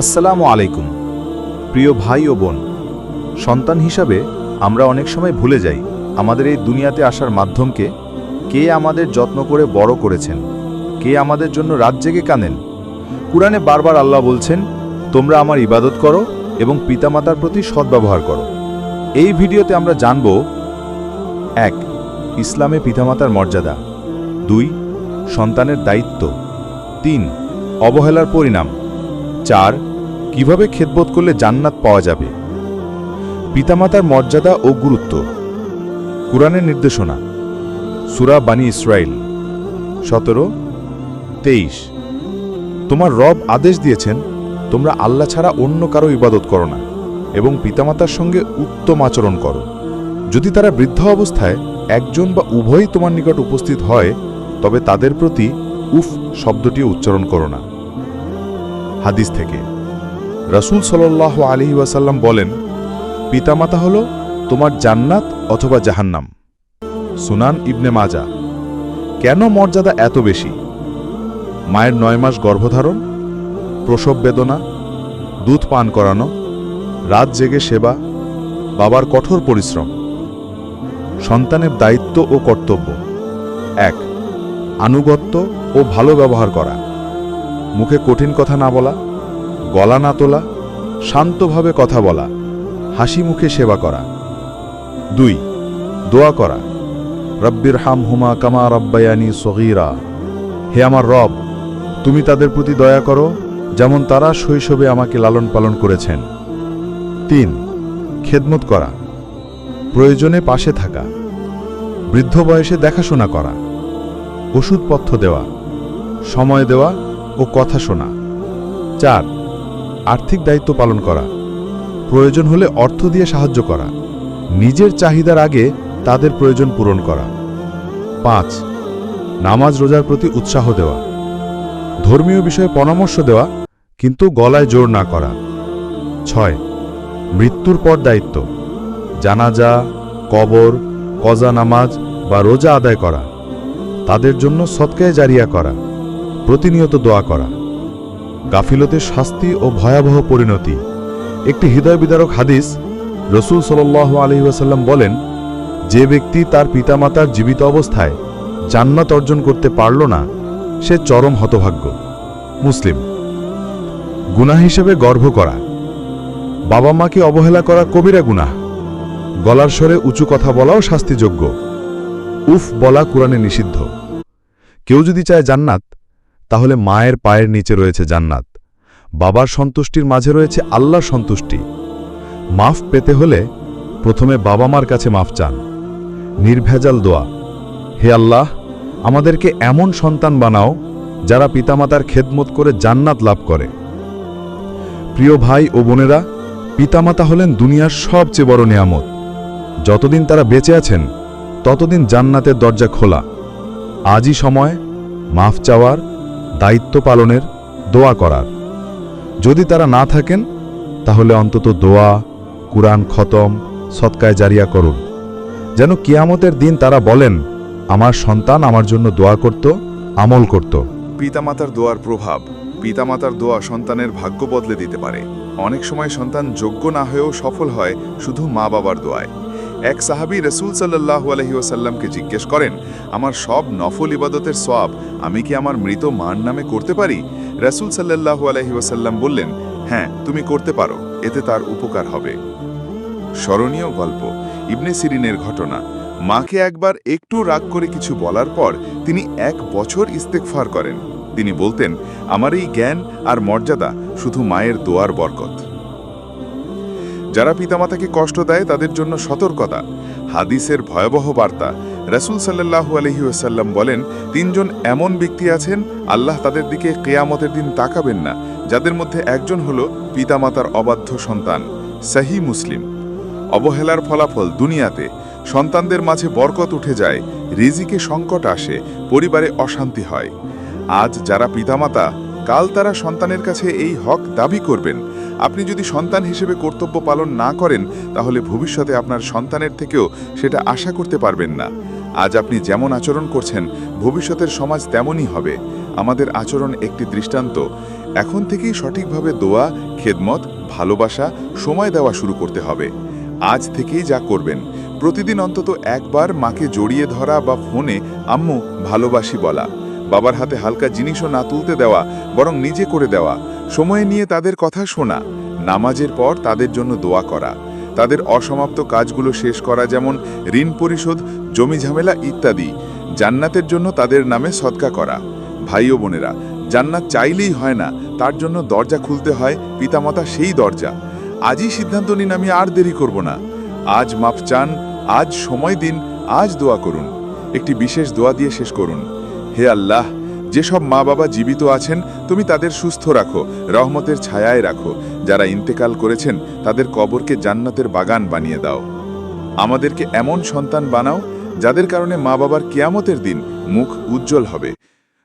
আসসালামু আলাইকুম। প্রিয় ভাই ও বোন, সন্তান হিসাবে আমরা অনেক সময় ভুলে যাই আমাদের এই দুনিয়াতে আসার মাধ্যমকে, কে আমাদের যত্ন করে বড় করেছেন, কে আমাদের জন্য রাত জেগে কানেন কুরআনে বারবার আল্লাহ বলছেন, তোমরা আমার ইবাদত করো এবং পিতামাতার প্রতি সদ্ব্যবহার করো। এই ভিডিওতে আমরা জানব, এক, ইসলামে পিতামাতার মর্যাদা। দুই, সন্তানের দায়িত্ব। তিন, অবহেলার পরিণাম। চার কীভাবে খেদবোধ করলে জান্নাত পাওয়া যাবে? পিতামাতার মর্যাদা ও গুরুত্ব। কুরআনের নির্দেশনা। সুরা বানী ইসরাইল সতেরো, তেইশ। তোমার রব আদেশ দিয়েছেন, তোমরা আল্লাহ ছাড়া অন্য কারও ইবাদত করো না এবং পিতামাতার সঙ্গে উত্তম আচরণ করো। যদি তারা বৃদ্ধ অবস্থায় একজন বা উভয়ই তোমার নিকট উপস্থিত হয়, তবে তাদের প্রতি উফ শব্দটি উচ্চারণ করো না। হাদিস থেকে। রসুল সাল্লাহ আলী ওয়াসাল্লাম বলেন, পিতামাতা হল তোমার জান্নাত অথবা জাহান্নাম। সুনান ইবনে মাজা, কেন মর্যাদা এত বেশি? মায়ের নয় মাস গর্ভধারণ, প্রসব বেদনা, দুধ পান করানো, রাত জেগে সেবা, বাবার কঠোর পরিশ্রম। সন্তানের দায়িত্ব ও কর্তব্য। এক, আনুগত্য ও ভালো ব্যবহার করা। মুখে কঠিন কথা না বলা। গলা না তোলা, শান্তভাবে কথা বলা, হাসি মুখে সেবা করা। দুই, দোয়া করা। রব্বির হাম হুমা কামা রব্বায়ানি সগীরা। হে আমার রব, তুমি তাদের প্রতি দয়া করো, যেমন তারা শৈশবে আমাকে লালন পালন করেছেন। তিন, খেদমত করা। প্রয়োজনে পাশে থাকা। বৃদ্ধ বয়সে দেখাশোনা করা। ওষুধপথ্য দেওয়া। সময় দেওয়া ও কথা শোনা। চার আর্থিক দায়িত্ব পালন করা। প্রয়োজন হলে অর্থ দিয়ে সাহায্য করা। নিজের চাহিদার আগে তাদের প্রয়োজন পূরণ করা। পাঁচ, নামাজ রোজার প্রতি উৎসাহ দেওয়া। ধর্মীয় বিষয়ে পরামর্শ দেওয়া, কিন্তু গলায় জোর না করা। ছয়, মৃত্যুর পর দায়িত্ব। জানাজা, কবর, কজা নামাজ বা রোজা আদায় করা। তাদের জন্য সৎকায় জারিয়া করা। প্রতিনিয়ত দোয়া করা। গাফিলতের শাস্তি ও ভয়াবহ পরিণতি। একটি হৃদয় বিদারক হাদিস রসুল সাল আলহি ওয়াসাল্লাম বলেন, যে ব্যক্তি তার পিতামাতার জীবিত অবস্থায় জান্নাত অর্জন করতে পারল না, সে চরম হতভাগ্য। মুসলিম, গুনাহ হিসেবে গর্ভ করা। বাবা মাকে অবহেলা করা কবিরা গুনাহ। গলার স্বরে উঁচু কথা বলাও শাস্তিযোগ্য। উফ বলা কোরআনে নিষিদ্ধ। কেউ যদি চায় জান্নাত তাহলে মায়ের পায়ের নিচে রয়েছে জান্নাত। বাবার সন্তুষ্টির মাঝে রয়েছে আল্লাহ সন্তুষ্টি। মাফ পেতে হলে প্রথমে বাবা মার কাছে মাফ চান। নির্ভেজাল দোয়া। হে আল্লাহ, আমাদেরকে এমন সন্তান বানাও যারা পিতামাতার খেদমত করে জান্নাত লাভ করে। প্রিয় ভাই ও বোনেরা, পিতামাতা হলেন দুনিয়ার সবচেয়ে বড় নিয়ামত। যতদিন তারা বেঁচে আছেন, ততদিন জান্নাতের দরজা খোলা। আজই সময় মাফ চাওয়ার দায়িত্ব পালনের দোয়া করার। যদি তারা না থাকেন, তাহলে অন্তত দোয়া, কুরআন খতম, সৎকায় জারিয়া করুন। যেন কিয়ামতের দিন তারা বলেন, আমার সন্তান আমার জন্য দোয়া করত, আমল করত। পিতামাতার দোয়ার প্রভাব পিতামাতার দোয়া সন্তানের ভাগ্য বদলে দিতে পারে। অনেক সময় সন্তান যোগ্য না হয়েও সফল হয় শুধু মা বাবার দোয়ায়। এক সাহাবি রসুল সাল্লাহ আলহি ওসাল্লামকে জিজ্ঞেস করেন, আমার সব নফল ইবাদতের সব আমি কি আমার মৃত মার নামে করতে পারি? রসুল সাল্লাহু আলহি ওসাল্লাম বললেন হ্যাঁ তুমি করতে পারো, এতে তার উপকার হবে। স্মরণীয় গল্প, ইবনে সিরিনের ঘটনা। মাকে একবার একটু রাগ করে কিছু বলার পর তিনি এক বছর ইস্তেকফার করেন। তিনি বলতেন, আমার এই জ্ঞান আর মর্যাদা শুধু মায়ের দোয়ার বরকত। যারা পিতামাতাকে কষ্ট দেয়, তাদের জন্য সতর্কতা। হাদিসের ভয়াবহ বার্তা। রসুল সাল্লাহু আলহি ওসাল্লাম বলেন, তিনজন এমন ব্যক্তি আছেন, আল্লাহ তাদের দিকে কেয়ামতের দিন তাকাবেন না। যাদের মধ্যে একজন হল পিতামাতার অবাধ্য সন্তান, সাহি মুসলিম। অবহেলার ফলাফল দুনিয়াতে। সন্তানদের মাঝে বরকত উঠে যায়, রিজিকে সংকট আসে, পরিবারে অশান্তি হয়। আজ যারা পিতামাতা, কাল তারা সন্তানের কাছে এই হক দাবি করবেন। আপনি যদি সন্তান হিসেবে কর্তব্য পালন না করেন, তাহলে ভবিষ্যতে আপনার সন্তানের থেকেও সেটা আশা করতে পারবেন না। আজ আপনি যেমন আচরণ করছেন, ভবিষ্যতের সমাজ তেমনই হবে। আমাদের আচরণ একটি দৃষ্টান্ত। এখন থেকেই সঠিকভাবে দোয়া, খেদমত, ভালোবাসা, সময় দেওয়া শুরু করতে হবে। আজ থেকেই যা করবেন। প্রতিদিন অন্তত একবার মাকে জড়িয়ে ধরা বা ফোনে, আম্মু, ভালোবাসি বলা। বাবার হাতে হালকা জিনিসও না তুলতে দেওয়া, বরং নিজে করে দেওয়া। সময় নিয়ে তাদের কথা শোনা। নামাজের পর তাদের জন্য দোয়া করা। তাদের অসমাপ্ত কাজগুলো শেষ করা যেমন ঋণ পরিশোধ, জমি ঝামেলা ইত্যাদি। জান্নাতের জন্য তাদের নামে সৎকা করা। ভাই ও বোনেরা, জান্নাত চাইলেই হয় না, তার জন্য দরজা খুলতে হয়, পিতামাতা সেই দরজা। আজই সিদ্ধান্ত নিন, আমি আর দেরি করব না। আজ মাপ চান, আজ সময় দিন, আজ দোয়া করুন। একটি বিশেষ দোয়া দিয়ে শেষ করুন। হে আল্লাহ, যেসব মা বাবা জীবিত আছেন, তুমি তাদের সুস্থ রাখো, রহমতের ছায়ায় রাখো। যারা ইন্তেকাল করেছেন, তাদের কবরকে জান্নাতের বাগান বানিয়ে দাও। আমাদেরকে এমন সন্তান বানাও, যাদের কারণে মা বাবার কেয়ামতের দিন মুখ উজ্জ্বল হবে।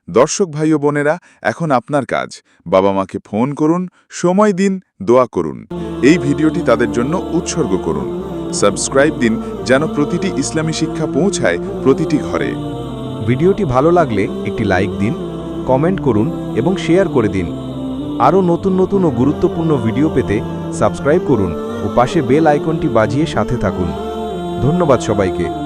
দর্শক ভাই ও বোনেরা, এখন আপনার কাজ। বাবা মাকে ফোন করুন, সময় দিন, দোয়া করুন। এই ভিডিওটি তাদের জন্য উৎসর্গ করুন। সাবস্ক্রাইব দিন, যেন প্রতিটি ইসলামী শিক্ষা পৌঁছায় প্রতিটি ঘরে। ভিডিওটি ভালো লাগলে একটি লাইক দিন, কমেন্ট করুন এবং শেয়ার করে দিন। আরও নতুন নতুন ও গুরুত্বপূর্ণ ভিডিও পেতে সাবস্ক্রাইব করুন ও পাশে বেল আইকনটি বাজিয়ে সাথে থাকুন। ধন্যবাদ সবাইকে।